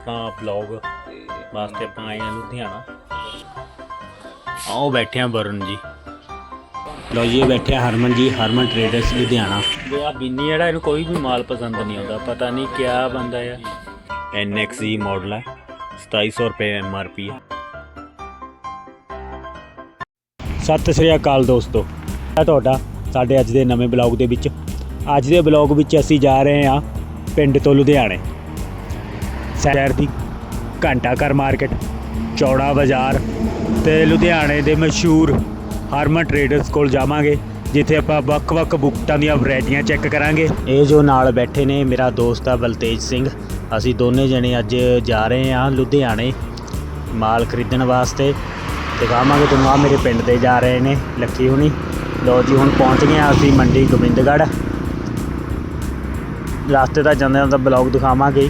ਆਪਾਂ ਬਲੌਗ ਵਾਸਤੇ ਆਪਾਂ ਆਏ ਹਾਂ ਲੁਧਿਆਣਾ। ਆਓ ਬੈਠੇ ਹਾਂ ਵਰੁਣ ਜੀ। ਲੋ ਜੀ, ਇਹ ਬੈਠੇ ਆ ਹਰਮਨ ਜੀ, ਹਰਮਨ ਟ੍ਰੇਡਰਸ ਲੁਧਿਆਣਾ। ਇਹ ਆ ਬਿੰਨੀ ਜਿਹੜਾ, ਇਹਨੂੰ ਕੋਈ ਵੀ ਮਾਲ ਪਸੰਦ ਨਹੀਂ ਆਉਂਦਾ, ਪਤਾ ਨਹੀਂ ਕਿਆ ਬੰਦਾ ਆ। NXE ਮਾਡਲ ਹੈ 2700 ਰੁਪਏ MRP ਹੈ ਸਤਿ ਸ੍ਰੀ ਅਕਾਲ ਦੋਸਤੋ, ਮੈਂ ਤੁਹਾਡਾ ਸਾਡੇ ਅੱਜ ਦੇ ਨਵੇਂ ਬਲੌਗ ਦੇ ਵਿੱਚ। ਅੱਜ ਦੇ ਬਲੌਗ ਵਿੱਚ ਅਸੀਂ ਜਾ ਰਹੇ ਹਾਂ ਪਿੰਡ ਤੋਂ ਲੁਧਿਆਣੇ। ਸ਼ਹਿਰ ਦੀ ਘੰਟਾ ਘਰ ਮਾਰਕੀਟ, ਚੌੜਾ ਬਾਜ਼ਾਰ ਤੇ ਲੁਧਿਆਣੇ ਦੇ ਮਸ਼ਹੂਰ ਹਰਮਨ ਟ੍ਰੇਡਰਸ ਕੋਲ ਜਾਵਾਂਗੇ, ਜਿੱਥੇ ਆਪਾਂ ਵੱਖ-ਵੱਖ ਬੁੱਕਟਾਂ ਦੀਆਂ ਵੈਰਾਈਟੀਆਂ ਚੈੱਕ ਕਰਾਂਗੇ। ਇਹ ਜੋ ਨਾਲ ਬੈਠੇ ਨੇ ਮੇਰਾ ਦੋਸਤ ਆ ਬਲਤੇਜ ਸਿੰਘ। ਅਸੀਂ ਦੋਨੇ ਜਣੇ ਅੱਜ ਜਾ ਰਹੇ ਹਾਂ ਲੁਧਿਆਣੇ ਮਾਲ ਖਰੀਦਣ ਵਾਸਤੇ। ਦਿਖਾਵਾਂਗੇ ਤੁਹਾਨੂੰ ਆ ਮੇਰੇ ਪਿੰਡ ਦੇ ਜਾ ਰਹੇ ਨੇ ਲੱਕੀ ਹੁਣੀ। ਲੋ ਜੀ, ਹੁਣ ਪਹੁੰਚ ਗਏ ਹਾਂ ਅਸੀਂ ਮੰਡੀ ਗੋਬਿੰਦਗੜ੍ਹ। ਰਸਤੇ ਦਾ ਜਾਂਦੇ ਹਾਂ ਤਾਂ ਬਲੌਗ ਦਿਖਾਵਾਂਗੇ।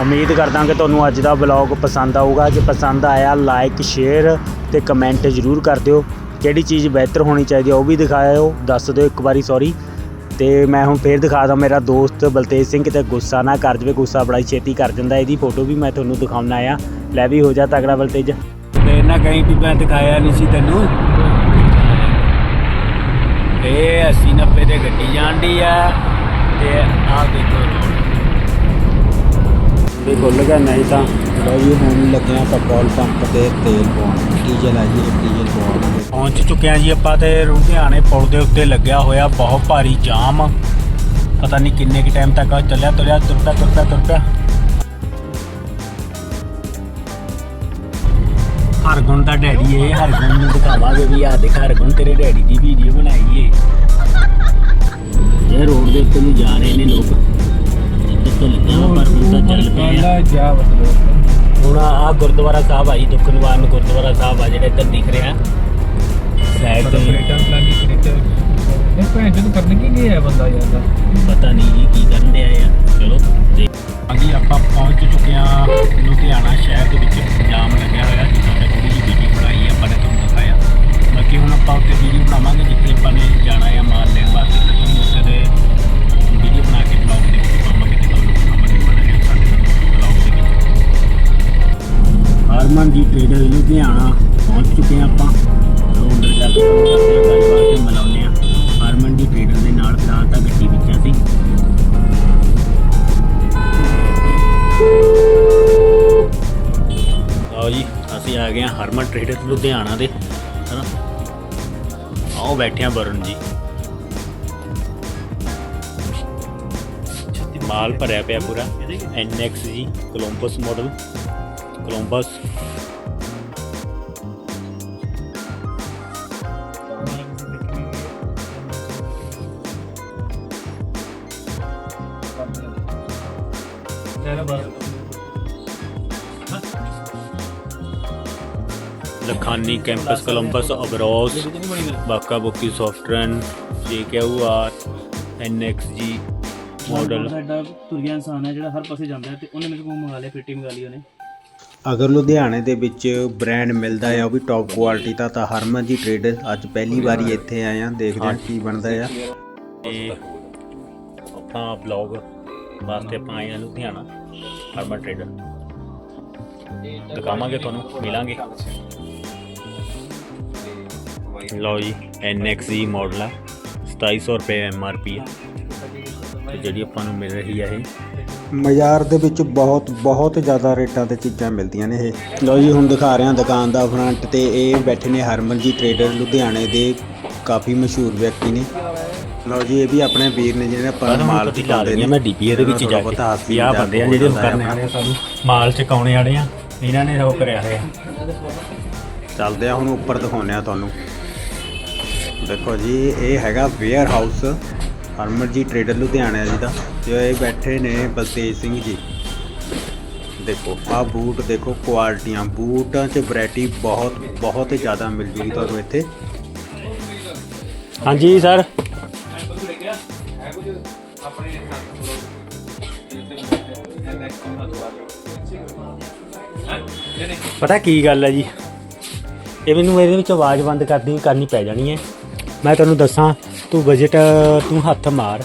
ਉਮੀਦ ਕਰਦਾ ਕਿ ਤੁਹਾਨੂੰ ਅੱਜ ਦਾ ਬਲੌਗ ਪਸੰਦ ਆਊਗਾ। ਜੇ ਪਸੰਦ ਆਇਆ ਲਾਈਕ ਸ਼ੇਅਰ ਤੇ ਕਮੈਂਟ ਜ਼ਰੂਰ ਕਰ ਦਿਓ। ਕਿਹੜੀ ਚੀਜ਼ ਬਿਹਤਰ ਹੋਣੀ ਚਾਹੀਦੀ ਹੈ ਉਹ ਵੀ ਦਿਖਾਇਓ। ਦੱਸ ਦਿਓ ਇੱਕ ਵਾਰੀ ਸੌਰੀ ਤੇ ਮੈਂ ਹੁਣ ਫੇਰ ਦਿਖਾ ਦਾਂ ਮੇਰਾ ਦੋਸਤ ਬਲਤੇਜ ਸਿੰਘ ਕਿਤੇ ਗੁੱਸਾ ਨਾ ਕਰ ਜਵੇ। ਗੁੱਸਾ ਬੜਾ ਹੀ ਛੇਤੀ ਕਰ ਜਾਂਦਾ ਇਹਦੀ ਫੋਟੋ ਵੀ ਮੈਂ ਤੁਹਾਨੂੰ ਦਿਖਾਉਣਾ ਆ ਲੈ ਵੀ ਹੋ ਜਾ ਤਗੜਾ ਬਲਤੇਜ। ਤੇ ਨਾ ਕਹੀਂ ਵੀ ਮੈਂ ਦਿਖਾਇਆ ਨਹੀਂ ਸੀ ਤੈਨੂੰ। ਇਹ 80 90 ਤੇ ਗੱਡੀ ਜਾਂਦੀ ਆ। ਤੇ ਆਹ ਦੇਖੋ। ਵੀ ਖੁੱਲ ਗਿਆ ਨਹੀਂ ਤਾਂ ਲਓ ਜੀ ਹੁਣ ਲੱਗੇ ਆ ਪੈਟਰੋਲ ਪੰਪ ਤੇ ਤੇਲ ਪਾਉਣ ਡੀਜ਼ਲ ਆ ਜੀ ਡੀਜ਼ਲ ਪਵਾਵਾਂਗੇ ਪਹੁੰਚ ਚੁੱਕੇ ਹਾਂ ਜੀ ਆਪਾਂ ਤੇ ਲੁਧਿਆਣੇ ਪੁਲ ਦੇ ਉੱਤੇ ਲੱਗਿਆ ਹੋਇਆ ਬਹੁਤ ਭਾਰੀ ਜਾਮ। ਪਤਾ ਨਹੀਂ ਕਿੰਨੇ ਕਿ ਟਾਈਮ ਤੱਕ ਚੱਲਿਆ ਤੁਰਿਆ ਤੁਰਦਾ ਤੁਰਦਾ ਤੁਰਦਾ। ਹਰਗੁਣ ਦਾ ਡੈਡੀ ਇਹ ਹਰਗੁਣ ਨੂੰ ਦਿਖਾਵਾਂਗੇ ਵੀ ਆ ਦੇਖ ਹਰਗੁਣ ਤੇਰੇ ਡੈਡੀ ਦੀ ਵੀਡੀਓ ਬਣਾਈ ਏ। ਇਹ ਰੋਡ ਦੇ ਉੱਤੇ ਨੂੰ ਜਾ ਰਹੇ ਨੇ ਲੋਕ। ਚੱਲ ਪਏ ਆ ਜਾ ਬਦਲੋ ਹੁਣ ਆ ਗੁਰਦੁਆਰਾ ਸਾਹਿਬ ਆਈ ਦੁੱਖ ਨਿਵਾਰਨ ਗੁਰਦੁਆਰਾ ਸਾਹਿਬ ਆ ਜਿਹੜਾ ਇੱਧਰ ਦਿਖ ਰਿਹਾ। ਸਾਈਡ ਤੇ ਕਨੇਡਾ ਲੱਗੀ ਕਨੇਡਾ ਇਹ ਭੈਣ ਚੋਦ ਕਰਨ ਕੀ ਗਿਆ ਬੰਦਾ ਯਾਰ ਪਤਾ ਨਹੀਂ ਜੀ ਕੀ ਕਰਨ ਡਿਆ ਆ। ਚਲੋ ਦੇਖ ਹਾਂਜੀ ਆਪਾਂ ਪਹੁੰਚ ਚੁੱਕੇ ਹਾਂ ਲੁਧਿਆਣਾ ਸ਼ਹਿਰ ਦੇ ਵਿੱਚ ਜਾਮ ਲੱਗਿਆ ਹੋਇਆ ਜਿੱਥੇ ਅਸੀਂ ਟ੍ਰੇਡਰ ਲੁਧਿਆਣਾ ਦੇ, ਹਨਾ? ਆਓ ਬੈਠਿਆ ਹਾਂ ਵਰੁਣ ਜੀ। ਮਾਲ ਭਰਿਆ ਪਿਆ ਪੂਰਾ NX ਜੀ Columbus model Columbus Lakhani campus Columbus ਅਬਰੋਸ ਬਾਕਾ ਬੁੱਕੀ ਸੌਫਟਰਨ ਜੇਕੇਯੂਆਰ NXG ਮਾਡਲ ਸਾਡਾ ਤੁਰਿਆ ਇਨਸਾਨ ਹੈ ਜਿਹੜਾ ਹਰ ਪਾਸੇ ਜਾਂਦਾ ਹੈ ਤੇ ਉਹਨੇ ਮੇਰੇ ਕੋਲ ਮੰਗਾ ਲਿਆ ਪੇਟੀ ਮੰਗਾ ਲਈ ਉਹਨੇ। ਅਗਰ ਲੁਧਿਆਣੇ ਦੇ ਵਿੱਚ ਬ੍ਰਾਂਡ ਮਿਲਦਾ ਆ ਉਹ ਵੀ ਟੌਪ ਕੁਆਲਿਟੀ ਦਾ ਤਾਂ ਹਰਮਨ ਜੀ ਟ੍ਰੇਡਰ ਅੱਜ ਪਹਿਲੀ ਵਾਰੀ ਇੱਥੇ ਆਏ ਆ ਦੇਖਦੇ ਆ ਕੀ ਬਣਦਾ ਆ। ਤੇ ਆਪਣਾ ਬਲੌਗ ਵਾਸਤੇ ਆਪਾਂ ਆਏ ਹਾਂ ਲੁਧਿਆਣਾ ਹਰਮਨ ਟ੍ਰੇਡਰ ਦਿਖਾਵਾਂਗੇ ਤੁਹਾਨੂੰ ਮਿਲਾਂਗੇ। ਲਓ ਜੀ NXE ਮਾਡਲ ਹੈ 2700 ਰੁਪਏ MRP ਹੈ ਤੇ ਜਿਹੜੀ ਆਪਾਂ ਨੂੰ ਮਿਲ ਰਹੀ ਹੈ ਇਹ। ਬਾਜ਼ਾਰ ਦੇ ਵਿੱਚ ਬਹੁਤ ਬਹੁਤ ਜ਼ਿਆਦਾ ਰੇਟਾਂ ਤੇ ਚੀਜ਼ਾਂ ਮਿਲਦੀਆਂ ਨੇ ਇਹ। ਲਓ ਜੀ ਹੁਣ ਦਿਖਾ ਰਿਹਾ ਦੁਕਾਨ ਦਾ ਫਰੰਟ ਤੇ ਇਹ ਬੈਠੇ ਨੇ ਹਰਮਨ ਜੀ ਟ੍ਰੇਡਰ ਲੁਧਿਆਣੇ ਦੇ ਕਾਫੀ ਮਸ਼ਹੂਰ ਵਿਅਕਤੀ ਨੇ। ਲਓ ਜੀ ਇਹ ਵੀ ਆਪਣੇ ਵੀਰ ਨੇ ਜਿਹੜੇ ਆਪਾਂ ਨੂੰ ਮਾਲ ਦਿਖਾਉਂਦੇ ਨੇ। ਮੈਂ ਡੀਪੀਏ ਦੇ ਵਿੱਚ ਜਾ ਕੇ ਆਹ ਮਜ਼ਾਕ ਬੰਦੇ ਆ ਹੋ ਜਿਹੜੇ ਜਾਂਦਾ ਕਰਨੇ ਹੈ। ਵਾਲੇ ਆ ਸਾਨੂੰ। ਮਾਲ ਚਕਾਉਣੇ ਵਾਲੇ ਆ ਇਹਨਾਂ ਨੇ ਉਹ ਕਰਿਆ ਹੋਇਆ। ਚੱਲਦੇ ਆ ਹੁਣ ਉੱਪਰ ਦਿਖਾਉਂਦੇ ਆ ਤੁਹਾਨੂੰ। ਦੇਖੋ ਜੀ, ਇਹ ਹੈਗਾ ਵੇਅਰ ਹਾਊਸ ਹਰਮਨ ਜੀ ਟ੍ਰੇਡਰ ਲੁਧਿਆਣਾ ਜੀ ਦਾ। ਜੋ ਇਹ ਬੈਠੇ ਨੇ ਬਲਤੇਜ ਸਿੰਘ ਜੀ। ਦੇਖੋ, ਆਹ ਬੂਟ ਦੇਖੋ ਕੁਆਲਟੀਆਂ ਬੂਟਾਂ 'ਚ ਵੈਰਾਈਟੀ ਬਹੁਤ ਬਹੁਤ ਜ਼ਿਆਦਾ ਮਿਲ ਜੂਗੀ ਤੁਹਾਨੂੰ ਇੱਥੇ। ਹਾਂਜੀ ਸਰ ਪਤਾ ਕੀ ਗੱਲ ਹੈ ਜੀ? ਇਹ ਮੈਨੂੰ, ਇਹਦੇ ਵਿੱਚ ਆਵਾਜ਼ ਬੰਦ ਕਰਨੀ ਕਰਨੀ ਪੈ ਜਾਣੀ ਹੈ। ਮੈਂ ਤੁਹਾਨੂੰ ਦੱਸਾਂ ਤੂੰ ਬਜਟ ਤੂੰ ਹੱਥ ਮਾਰ।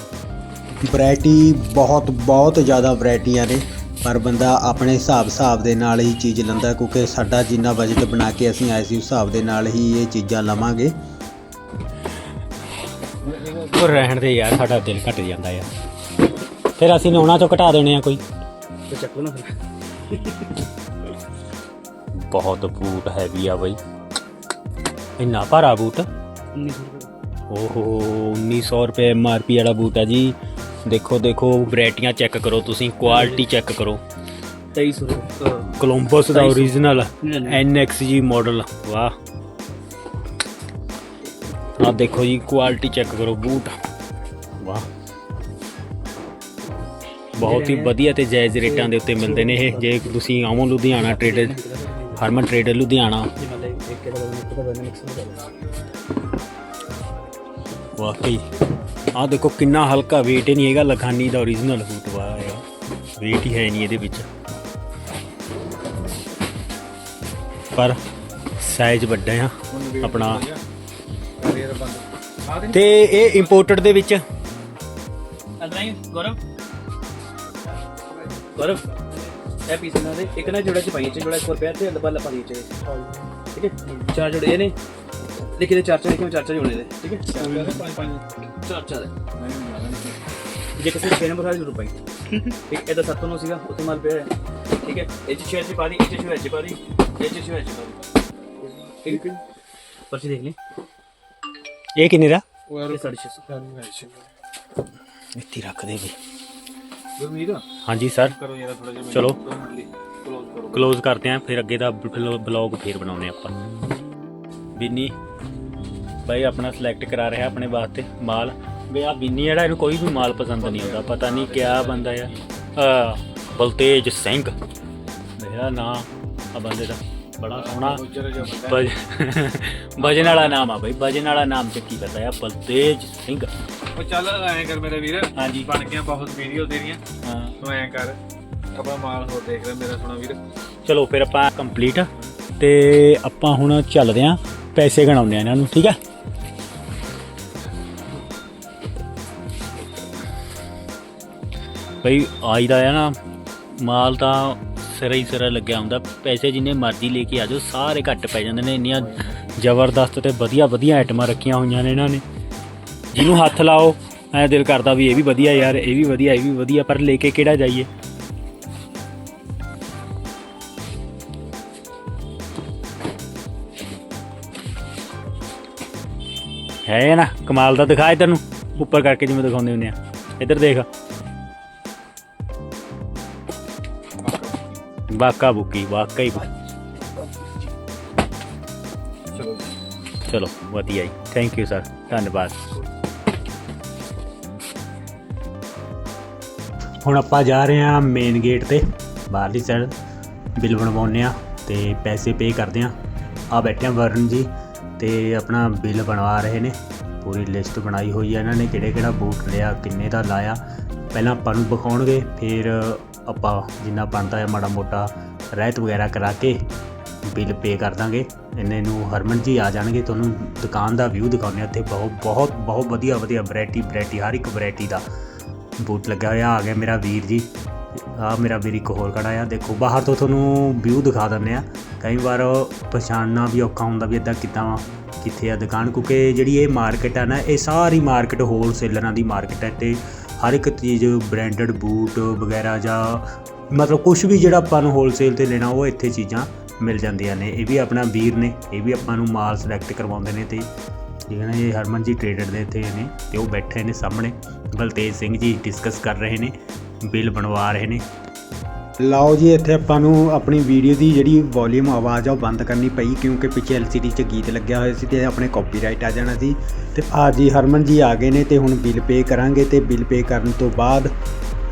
ਵੈਰਾਈਟੀ ਬਹੁਤ ਬਹੁਤ ਜ਼ਿਆਦਾ ਵੈਰਾਈਟੀਆਂ ਨੇ ਪਰ ਬੰਦਾ ਆਪਣੇ ਹਿਸਾਬ ਹਿਸਾਬ ਦੇ ਨਾਲ ਹੀ ਚੀਜ਼ ਲੈਂਦਾ ਕਿਉਂਕਿ ਸਾਡਾ ਜਿੰਨਾ ਬਜਟ ਬਣਾ ਕੇ ਅਸੀਂ ਆਏ ਸੀ ਉਸ ਹਿਸਾਬ ਦੇ ਨਾਲ ਹੀ ਇਹ ਚੀਜ਼ਾਂ ਲਵਾਂਗੇ। ਉਹ ਰਹਿਣ ਦੇ ਯਾਰ ਸਾਡਾ ਦਿਲ ਘਟ ਜਾਂਦਾ ਯਾਰ। ਫਿਰ ਅਸੀਂ ਨੇ ਉਹਨਾਂ ਤੋਂ ਘਟਾ ਦੇਣੇ ਆ ਕੋਈ। ਤੇ ਚੱਕ ਲਓ ਨਾ ਫਿਰ। ਬਹੁਤ ਬੂਟ ਹੈਵੀ ਆ ਬਈ। ਇੰਨਾ ਭਾਰਾ ਬੂਟ। 1900 ਰੁਪਏ ਓਹੋ 1900 ਰੁਪਏ ਐਮਆਰਪੀ ਵਾਲਾ ਬੂਟ ਆ ਜੀ ਦੇਖੋ ਦੇਖੋ ਵੈਰਾਈਟੀਆਂ ਚੈੱਕ ਕਰੋ ਤੁਸੀਂ ਕੁਆਲਿਟੀ ਚੈੱਕ ਕਰੋ 2300 ਰੁਪਏ ਕੋਲੰਬਸ ਦਾ 2200 ਓਰੀਜਨਲ ਨਹੀਂ। NXG ਮਾਡਲ ਵਾਹ ਆ ਦੇਖੋ ਜੀ ਕੁਆਲਿਟੀ ਚੈੱਕ ਕਰੋ ਬੂਟ ਵਾਹ ਬਹੁਤ ਹੀ ਵਧੀਆ ਤੇ ਜਾਇਜ਼ ਰੇਟਾਂ ਦੇ ਉੱਤੇ ਮਿਲਦੇ ਨੇ ਇਹ ਜੇ ਤੁਸੀਂ ਆਵੋ ਲੁਧਿਆਣਾ ਟ੍ਰੇਡਰ ਹਰਮਨ ਟ੍ਰੇਡਰ ਲੁਧਿਆਣਾ ਵਾਕਈ। ਆ ਦੇਖੋ ਕਿੰਨਾ ਹਲਕਾ weight ਹੀ ਨਹੀਂ ਹੈਗਾ ਲਖਾਨੀ ਦਾ origignal ਬੂਟ ਵਾ ਯਾਰ weight ਹੀ ਹੈ ਨਹੀਂ ਇਹਦੇ ਵਿੱਚ। ਪਰ ਸਾਈਜ਼ ਵੱਡਾ ਆ ਆਪਣਾ। ਤੇ ਇਹ ਇੰਪੋਰਟਡ ਦੇ ਵਿੱਚ? ਅਦਰਾਈ ਗੌਰਵ। ਗੌਰਵ ਇਹ ਪੀਸ ਦੇ ਇੱਕ ਨਾ ਜੋੜਾ ਚ ਪਾਈਏ ਚ ਜੋੜਾ ਇੱਕ ਹੋਰ ਪਿਆ ਤੇ ਲੱਭਾ ਲੱਭਾ ਦੀ ਚ। ਠੀਕ ਹੈ? ਚਾਰ ਜੋੜੇ ਇਹ ਨੇ। ਦੇਖੀ ਤੇ ਚਾਰ ਚਾਰ ਕਿਉਂ ਚਾਰ ਚਾਰ ਜੋੜੇ ਦੇ ਠੀਕ ਹੈ? ਪੰਜ ਪੰਜ ਚਾਰ ਚਾਰ ਜੇ ਕਿਸੇ ਦੇ ਨੰਬਰ ਆ ਜ਼ਰੂਰ ਪਾਈ। ਇੱਕ ਇਹਦਾ 7 ਨੂੰ ਸੀਗਾ ਉੱਥੇ ਮਾਲ ਪਿਆ ਹੈ। ਠੀਕ ਹੈ ਇਹ ਚ 6 ਚ ਪਾ ਦੀ ਇਹ ਚ 6 ਚ ਪਾ ਦੀ ਇਹ ਚ 6 ਚ ਪਾ ਦੀ ਠੀਕ ਹੈ? ਪਰਚੀ ਦੇਖ ਲਈ। ਇਹ ਕਿੰਨੇ ਦਾ? ਇਹ 650 ਇੱਥੇ ਰੱਖ ਦੇ ਵੀ। ਗੁਰਮੀਤ? ਹਾਂਜੀ ਸਰ। ਕਰੋ ਯਾਰ ਥੋੜਾ ਜਿਹਾ ਚਲੋ। ਕਲੋਜ਼ ਕਰੋ। ਕਲੋਜ਼ ਕਰਦੇ ਆਂ ਫਿਰ ਅੱਗੇ ਦਾ ਬਲੌਗ ਫੇਰ ਬਣਾਉਨੇ ਆਪਾਂ। ਬਿੰਨੀ ਬਾਈ ਆਪਣਾ ਸਿਲੈਕਟ ਕਰਾ ਰਿਹਾ ਆਪਣੇ ਵਾਸਤੇ ਮਾਲ। ਵੀ ਆ ਬਿੰਨੀ ਜਿਹੜਾ ਇਹਨੂੰ ਕੋਈ ਵੀ ਮਾਲ ਪਸੰਦ ਨਹੀਂ ਆਉਂਦਾ ਪਤਾ ਨਹੀਂ ਕਿਆ ਬੰਦਾ ਆ। ਬਲਤੇਜ ਸਿੰਘ। ਮੇਰਾ ਨਾਂ ਆ ਬੰਦੇ ਦਾ ਬੜਾ ਸੋਹਣਾ। ਭਜਨ ਵਾਲਾ ਨਾਮ ਆ ਬਾਈ ਭਜਨ ਵਾਲਾ ਨਾਮ ਤੇ ਕੀ ਪਤਾ ਆ ਬਲਤੇਜ ਸਿੰਘ। ਉਹ ਚੱਲ ਐਂ ਕਰ ਮੇਰੇ ਵੀਰ। ਹਾਂਜੀ। ਬਣ ਗਿਆ ਬਹੁਤ ਵੀਡੀਓ ਤੇਰੀਆਂ। ਹਾਂ। ਤੂੰ ਐਂ ਕਰ ਆਪਣਾ ਮਾਲ ਹੋਰ ਦੇਖ ਲੈ ਮੇਰਾ ਸੋਹਣਾ ਵੀਰ। ਚਲੋ ਫਿਰ ਆਪਾਂ ਕੰਪਲੀਟ ਤੇ ਆਪਾਂ ਹੁਣ ਚੱਲਦੇ ਆਂ ਪੈਸੇ ਗਣਾਉਂਦੇ ਆ ਇਹਨਾਂ ਨੂੰ ਠੀਕ ਆ? ਬਈ ਆਈ ਦਾ ਆ ਨਾ, ਮਾਲ ਤਾਂ ਸਿਰਾ ਹੀ ਸਿਰਾ ਲੱਗਿਆ ਹੁੰਦਾ। ਪੈਸੇ ਜਿੰਨੇ ਮਰਜ਼ੀ ਲੈ ਕੇ ਆ ਜਾਓ, ਸਾਰੇ ਘੱਟ ਪੈ ਜਾਂਦੇ ਨੇ, ਇੰਨੀਆਂ ਜ਼ਬਰਦਸਤ ਤੇ ਵਧੀਆ ਵਧੀਆ ਆਈਟਮਾਂ ਰੱਖੀਆਂ ਹੋਈਆਂ ਨੇ ਇਹਨਾਂ ਨੇ। ਜਿਹਨੂੰ ਹੱਥ ਲਾਓ, ਐ ਦਿਲ ਕਰਦਾ ਵੀ ਇਹ ਵੀ ਵਧੀਆ ਯਾਰ, ਇਹ ਵੀ ਵਧੀਆ, ਇਹ ਵੀ ਵਧੀਆ, ਪਰ ਲੈ ਕੇ ਕਿਹੜਾ ਜਾਈਏ? ਹੈ ਨਾ, ਕਮਾਲ ਦਾ ਦਿਖਾ ਇੱਧਰ ਨੂੰ। ਉੱਪਰ ਕਰਕੇ ਜਿਵੇਂ ਦਿਖਾਉਂਦੇ ਹੁੰਦੇ ਆ। ਇੱਧਰ ਦੇਖ। ਵਾਕਾ ਬੁੱਕੀ ਵਾਕਈ ਬੁ- ਚਲੋ ਚਲੋ, ਵਧੀਆ ਜੀ। ਥੈਂਕ ਯੂ ਸਰ ਧੰਨਵਾਦ। ਹੁਣ ਆਪਾਂ ਜਾ ਰਹੇ ਹਾਂ ਮੇਨ ਗੇਟ ਤੇ। ਬਾਹਰਲੀ ਸਾਈਡ ਬਿੱਲ ਬਣਵਾਉਂਦੇ ਆ ਤੇ ਪੈਸੇ ਪੇ ਕਰਦੇ ਆ ਆ ਬੈਠੇ ਆ ਵਰਨ ਜੀ ਤੇ ਆਪਣਾ ਬਿੱਲ ਬਣਵਾ ਰਹੇ ਨੇ। ਪੂਰੀ ਲਿਸਟ ਬਣਾਈ ਹੋਈ ਹੈ ਇਹਨਾਂ ਨੇ ਕਿਹੜੇ ਕਿਹੜਾ ਬੂਟ ਲਿਆ, ਕਿੰਨੇ ਦਾ ਲਾਇਆ। ਪਹਿਲਾਂ ਆਪਾਂ ਨੂੰ ਵਿਖਾਉਣਗੇ, ਫਿਰ ਆਪਾਂ ਜਿੰਨਾ ਬਣਦਾ ਹੈ ਮਾੜਾ ਮੋਟਾ ਰਹਿਤ ਵਗੈਰਾ ਕਰਾ ਕੇ ਬਿੱਲ ਪੇ ਕਰ ਦਾਂਗੇ। ਇੰਨੇ ਨੂੰ ਹਰਮਨ ਜੀ ਆ ਜਾਣਗੇ, ਤੁਹਾਨੂੰ ਦੁਕਾਨ ਦਾ ਵਿਊ ਦਿਖਾਉਂਦੇ ਆ ਇੱਥੇ ਬਹੁਤ ਬਹੁਤ ਬਹੁਤ ਵਧੀਆ ਵਧੀਆ ਵੈਰਾਈਟੀ ਵੈਰਾਈਟੀ ਹਰ ਇੱਕ ਵੈਰਾਈਟੀ ਦਾ ਬੂਟ ਲੱਗਾ ਹੋਇਆ। ਆ ਗਿਆ ਮੇਰਾ ਵੀਰ ਜੀ, ਆ ਮੇਰਾ ਵੀਰ ਇੱਕ ਹੋਰ ਖੜਾ ਆ। ਦੇਖੋ, ਬਾਹਰ ਤੋਂ ਤੁਹਾਨੂੰ ਵਿਊ ਦਿਖਾ ਦਿੰਦੇ ਆ ਕਈ ਵਾਰ ਪਛਾਣਨਾ ਵੀ ਔਖਾ ਹੁੰਦਾ ਵੀ ਇਦਾਂ ਕਿੱਦਾਂ ਵਾ ਕਿੱਥੇ ਆ ਦੁਕਾਨ, ਕਿਉਂਕਿ ਜਿਹੜੀ ਇਹ ਮਾਰਕੀਟ ਆ ਨਾ, ਇਹ ਸਾਰੀ ਮਾਰਕੀਟ ਹੋਲਸੇਲਰਾਂ ਦੀ ਮਾਰਕੀਟ ਹੈ ਤੇ ਹਰ ਇੱਕ ਚੀਜ਼ ਬ੍ਰਾਂਡਡ ਬੂਟ ਵਗੈਰਾ ਜਾਂ ਮਤਲਬ ਕੁਝ ਵੀ ਜਿਹੜਾ ਆਪਾਂ ਨੂੰ ਹੋਲਸੇਲ ਤੇ ਲੈਣਾ, ਉਹ ਇੱਥੇ ਚੀਜ਼ਾਂ ਮਿਲ ਜਾਂਦੀਆਂ ਨੇ। ਇਹ ਵੀ ਆਪਣਾ ਵੀਰ ਨੇ, ਇਹ ਵੀ ਆਪਾਂ ਨੂੰ ਮਾਲ ਸਿਲੈਕਟ ਕਰਵਾਉਂਦੇ ਨੇ ਤੇ ਠੀਕ ਹੈ ਨਾ, ਇਹ ਹਰਮਨ ਜੀ ਟ੍ਰੇਡਰ ਦੇ ਇੱਥੇ ਨੇ ਤੇ ਉਹ ਬੈਠੇ ਨੇ ਸਾਹਮਣੇ। ਬਲਤੇਜ ਸਿੰਘ ਜੀ ਡਿਸਕਸ ਕਰ ਰਹੇ ਨੇ ਬਿੱਲ ਬਣਵਾ ਰਹੇ ਨੇ। ਲਓ ਜੀ, ਇੱਥੇ ਆਪਾਂ ਨੂੰ ਆਪਣੀ ਵੀਡੀਓ ਦੀ ਜਿਹੜੀ ਵੋਲਿਊਮ ਆਵਾਜ਼ ਆ ਉਹ ਬੰਦ ਕਰਨੀ ਪਈ ਕਿਉਂਕਿ ਪਿੱਛੇ LCD 'ਚ ਗੀਤ ਲੱਗਿਆ ਹੋਇਆ ਸੀ ਤੇ ਆਪਣੇ ਕਾਪੀਰਾਈਟ ਆ ਜਾਣਾ ਸੀ। ਤੇ ਆ ਜੀ, ਹਰਮਨ ਜੀ ਆ ਗਏ ਨੇ ਤੇ ਹੁਣ ਬਿੱਲ ਪੇ ਕਰਾਂਗੇ ਤੇ ਬਿੱਲ ਪੇ ਕਰਨ ਤੋਂ ਬਾਅਦ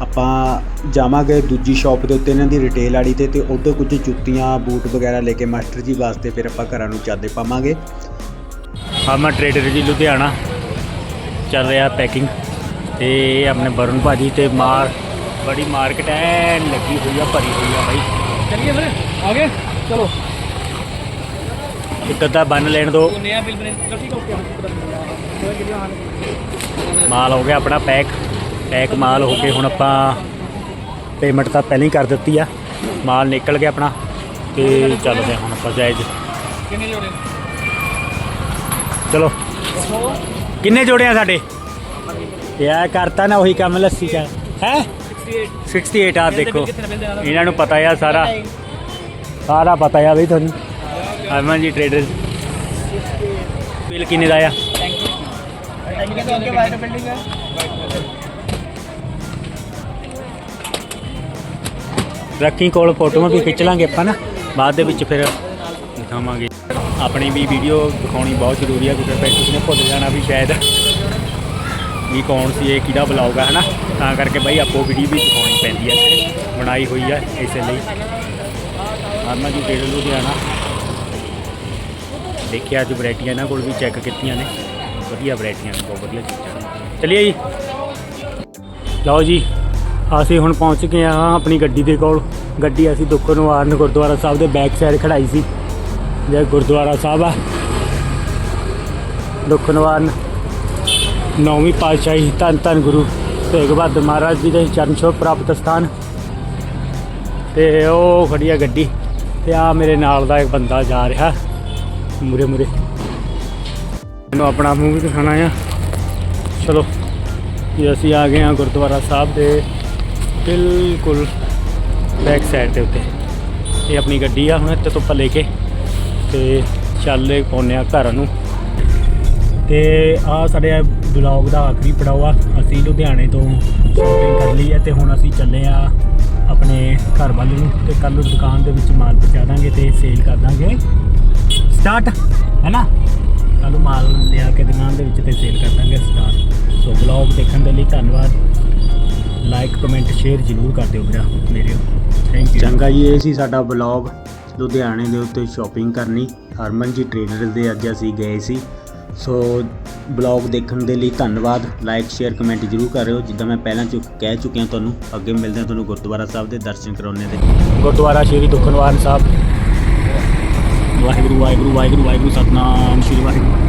ਆਪਾਂ ਜਾਵਾਂਗੇ ਦੂਜੀ ਸ਼ਾਪ ਦੇ ਉੱਤੇ ਇਹਨਾਂ ਦੀ ਰਿਟੇਲ ਵਾਲੀ ਤੇ ਤੇ ਉੱਧਰ ਕੁਝ ਜੁੱਤੀਆਂ, ਬੂਟ ਵਗੈਰਾ ਲੈ ਕੇ ਮਾਸਟਰ ਜੀ ਵਾਸਤੇ ਫਿਰ ਆਪਾਂ ਘਰਾਂ ਨੂੰ ਚਾਦੇ ਪਾਵਾਂਗੇ। ਹਾਂ, ਮੈਂ ਟ੍ਰੇਡਰ ਜੀ, ਲੁਧਿਆਣਾ ਚੱਲ ਰਿਹਾ ਪੈਕਿੰਗ ਤੇ ਆਪਣੇ ਵਰੁਣ ਭਾਜੀ ਤੇ ਮਾਰ ਬੜੀ ਮਾਰਕੀਟ ਐ ਲੱਗੀ ਹੋਈ ਆ ਭਰੀ ਹੋਈ ਆ ਬਾਈ। ਚਲਿਏ ਫਿਰ ਆ ਚਲੋ। ਇੱਕ ਅੱਧਾ ਬੰਨ ਲੈਣ ਦੋ। ਨਿਆ ਬਿਲ ਬਣੇ ਚਲੋ ਠੀਕ ਓਕੇ ਮਾਲ ਹੋ ਗਿਆ ਆਪਣਾ ਪੈਕ। ਪੈਕ ਮਾਲ ਹੋ ਕੇ ਹੁਣ ਆਪਾਂ ਪੇਮੈਂਟ ਤਾਂ ਪਹਿਲਾਂ ਹੀ ਕਰ ਦਿੱਤੀ ਆ। ਮਾਲ ਨਿਕਲ ਗਿਆ ਆਪਣਾ ਤੇ ਚੱਲਦੇ ਹੁਣ ਆਪਾਂ ਜਾਇਜ਼। ਕਿੰਨੇ ਜੋੜੇ? ਚਲੋ। ਕਿੰਨੇ ਜੋੜੇ ਆ ਸਾਡੇ? ਯਾ ਕਰਤਾ ਨਾ ਉਹੀ ਕੰਮ ਲੱਸੀ ਚ। ਹੈ? 68 68 ਆ ਦੇਖੋ। ਇਹਨਾਂ ਨੂੰ ਪਤਾ ਆ ਸਾਰਾ। ਸਾਰਾ ਪਤਾ ਆ ਬਈ ਤੁਹਾਨੂੰ। ਹਰਮਨ ਜੀ ਟ੍ਰੇਡਰ ਬਿੱਲ ਕਿੰਨੇ ਦਾ ਆ? ਰੱਖੀ ਕੋਲ ਫੋਟੋਆਂ ਵੀ ਖਿੱਚ ਲਾਂਗੇ ਆਪਾਂ ਨਾ। ਬਾਅਦ ਦੇ ਵਿੱਚ ਫਿਰ ਦਿਖਾਵਾਂਗੇ। ਆਪਣੀ ਵੀ ਵੀਡੀਓ ਦਿਖਾਉਣੀ ਬਹੁਤ ਜ਼ਰੂਰੀ ਆ ਕਿਉਂਕਿ ਫਿਰ ਤੁਸੀਂ ਨੇ ਭੁੱਲ ਜਾਣਾ ਵੀ ਸ਼ਾਇਦ। ਵੀ ਕੌਣ ਸੀ, ਇਹ ਕਿਹੜਾ ਬਲੌਗ ਆ, ਹਨਾ? ਤਾਂ ਕਰਕੇ ਬਾਈ ਆਪੋ ਵੀਡੀਓ ਵੀ ਦਿਖਾਉਣੀ ਪੈਂਦੀ ਹੈ ਬਣਾਈ ਹੋਈ ਹੈ ਇਸੇ ਲਈ। ਹਰਮਨ ਜੀ ਟੇਲਰ ਲੁਧਿਆਣਾ? ਦੇਖਿਆ ਅੱਜ ਵੈਰਾਈਟੀਆਂ ਇਹਨਾਂ ਕੋਲ ਵੀ ਚੈੱਕ ਕੀਤੀਆਂ ਨੇ। ਵਧੀਆ ਵੈਰਾਈਟੀਆਂ ਨੇ, ਬਹੁਤ ਵਧੀਆ ਚੀਜ਼ਾਂ ਨੇ। ਚਲਿਏ ਜੀ। ਲਓ ਜੀ, ਅਸੀਂ ਹੁਣ ਪਹੁੰਚ ਗਏ ਹਾਂ ਆਪਣੀ ਗੱਡੀ ਦੇ ਕੋਲ। ਗੱਡੀ ਅਸੀਂ ਦੁੱਖ ਨਿਵਾਰਨ ਗੁਰਦੁਆਰਾ ਸਾਹਿਬ ਦੇ ਬੈਕ ਸਾਈਡ ਖੜਾਈ ਸੀ। ਜੇ ਗੁਰਦੁਆਰਾ ਸਾਹਿਬ ਆ। ਦੁੱਖ ਨਿਵਾਰਨ ਨੌਵੀਂ ਪਾਤਸ਼ਾਹੀ ਧੰਨ ਧੰਨ ਗੁਰੂ ਤੇਗ ਬਹਾਦਰ ਮਹਾਰਾਜ ਜੀ ਦੇ ਚਰਨ ਛੋਹ ਪ੍ਰਾਪਤ ਸਥਾਨ। ਤੇ ਉਹ ਖੜੀ ਆ ਗੱਡੀ ਤੇ ਆ ਮੇਰੇ ਨਾਲ ਦਾ ਇੱਕ ਬੰਦਾ ਜਾ ਰਿਹਾ। ਮੂਰੇ ਮੂਰੇ। ਮੈਨੂੰ ਆਪਣਾ ਮੂੰਹ ਵੀ ਦਿਖਾਣਾ ਆ। ਚਲੋ, ਜੀ ਅਸੀਂ ਆ ਗਏ ਹਾਂ ਗੁਰਦੁਆਰਾ ਸਾਹਿਬ ਦੇ ਬਿਲਕੁਲ ਬੈਕ ਸਾਈਡ ਦੇ ਉੱਤੇ। ਇਹ ਆਪਣੀ ਗੱਡੀ ਆ ਹੁਣ ਇੱਥੇ ਤੋਂ ਲੈ ਕੇ ਤੇ ਚੱਲੇ ਪਾਉਂਦੇ ਆ ਘਰ ਨੂੰ। ਤੇ ਆ ਸਾਡੇ ਬਲੌਗ ਦਾ ਆਖਰੀ ਪੜਾਅ ਆ। ਅਸੀਂ ਲੁਧਿਆਣੇ ਤੋਂ ਸ਼ਾਪਿੰਗ ਕਰ ਲਈ ਹੈ ਤੇ ਹੁਣ ਅਸੀਂ ਚੱਲੇ ਆ ਆਪਣੇ ਘਰ ਵੱਲ ਨੂੰ ਤੇ ਕੱਲ ਨੂੰ ਦੁਕਾਨ ਦੇ ਵਿੱਚ ਮਾਲ ਪਹੁੰਚਾ ਦਾਂਗੇ ਤੇ ਸੇਲ ਕਰ ਦਾਂਗੇ। ਸਟਾਰਟ ਹੈ ਨਾ? ਕੱਲ ਨੂੰ ਮਾਲ ਲਿਆ ਕੇ ਦੁਕਾਨ ਦੇ ਵਿੱਚ ਤੇ ਸੇਲ ਕਰ ਦਾਂਗੇ ਸਟਾਰਟ ਸੋ ਬਲੌਗ ਦੇਖਣ ਦੇ ਲਈ ਧੰਨਵਾਦ। ਲਾਈਕ ਕਮੈਂਟ ਸ਼ੇਅਰ ਜ਼ਰੂਰ ਕਰ ਦਿਓ ਵੀਰਾ ਮੇਰੇ ਥੈਂਕ ਯੂ ਚੰਗਾ ਜੀ, ਇਹ ਸੀ ਸਾਡਾ ਬਲੌਗ ਲੁਧਿਆਣੇ ਦੇ ਉੱਤੇ ਸ਼ਾਪਿੰਗ ਕਰਨੀ। ਹਰਮਨ ਜੀ ਟ੍ਰੇਡਰ ਦੇ ਅੱਜ ਅਸੀਂ ਗਏ ਸੀ। ਸੋ ਬਲੌਗ ਦੇਖਣ ਦੇ ਲਈ ਧੰਨਵਾਦ। ਲਾਈਕ ਸ਼ੇਅਰ ਕਮੈਂਟ ਜ਼ਰੂਰ ਕਰਿਓ ਜਿੱਦਾਂ ਮੈਂ ਪਹਿਲਾਂ ਚ ਕਹਿ ਚੁੱਕਿਆ ਤੁਹਾਨੂੰ ਅੱਗੇ ਮਿਲਦੇ ਹਾਂ ਤੁਹਾਨੂੰ ਗੁਰਦੁਆਰਾ ਸਾਹਿਬ ਦੇ ਦਰਸ਼ਨ ਕਰਾਉਣੇ ਦੇ ਗੁਰਦੁਆਰਾ ਸ਼੍ਰੀ ਦੁਖਨਵਾਰਨ ਸਾਹਿਬ। ਵਾਹਿਗੁਰੂ ਵਾਹਿਗੁਰੂ ਵਾਹਿਗੁਰੂ ਵਾਹਿਗੁਰੂ ਸਤਨਾਮ ਸ਼੍ਰੀ ਵਾਹਿਗੁਰੂ।